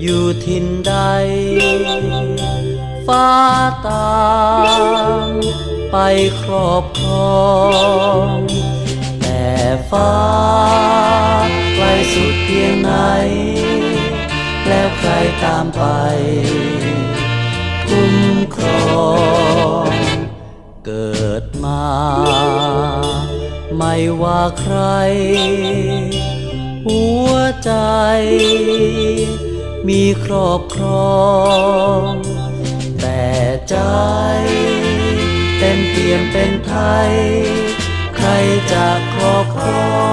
อยู่ทินใด ฟ้าตามไปครอบครอง แต่ฟ้าไกลสุดเพียงไหน แล้วใครตามไป คุ้มครอง เกิดมา ไม่ว่าใคร หัวใจ มีครอบครอง แต่ใจ เป็นเปี่ยมเป็นไทย ใครจะครอบครอ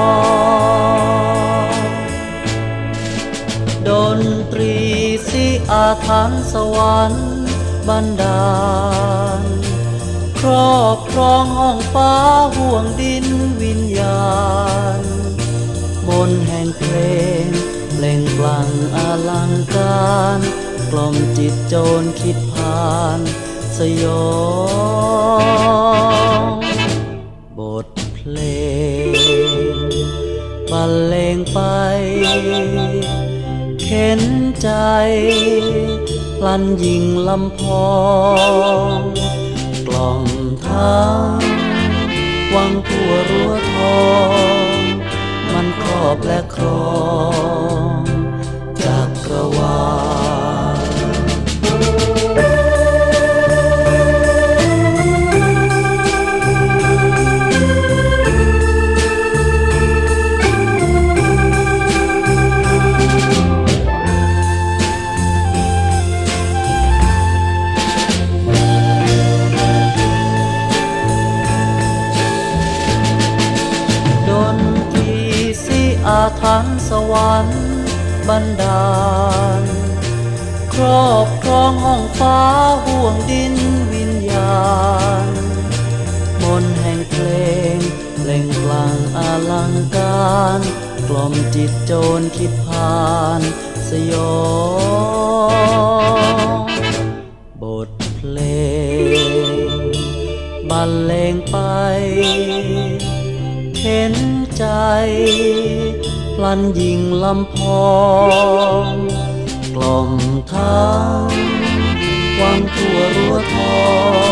งดนตรีสิอาถรรพ์สวรรค์บันดาล ครอบครองห้องฟ้าห่วงดินวิญญาณ ล่อมจิตโจรคิดผ่านสยองบทเพลงบรรเลงไป เข็นใจ ลันยิงลำพองกล่อมทั้งวังทั่วรั้วทอง มันครอบและครอง สิอาถรรพ์สวรรค์บันดาล ครอบครองห้องฟ้าห่วงดินวิญญาณ มนแห่งเพลงเปล่งปลั่งอลังการ กล่อมจิตโจรคิดผ่านสยองบทเพลงบรรเลงไปเข็นใจ พลันยิงลำพองกล่อมทางวางทั่วรั้วทอง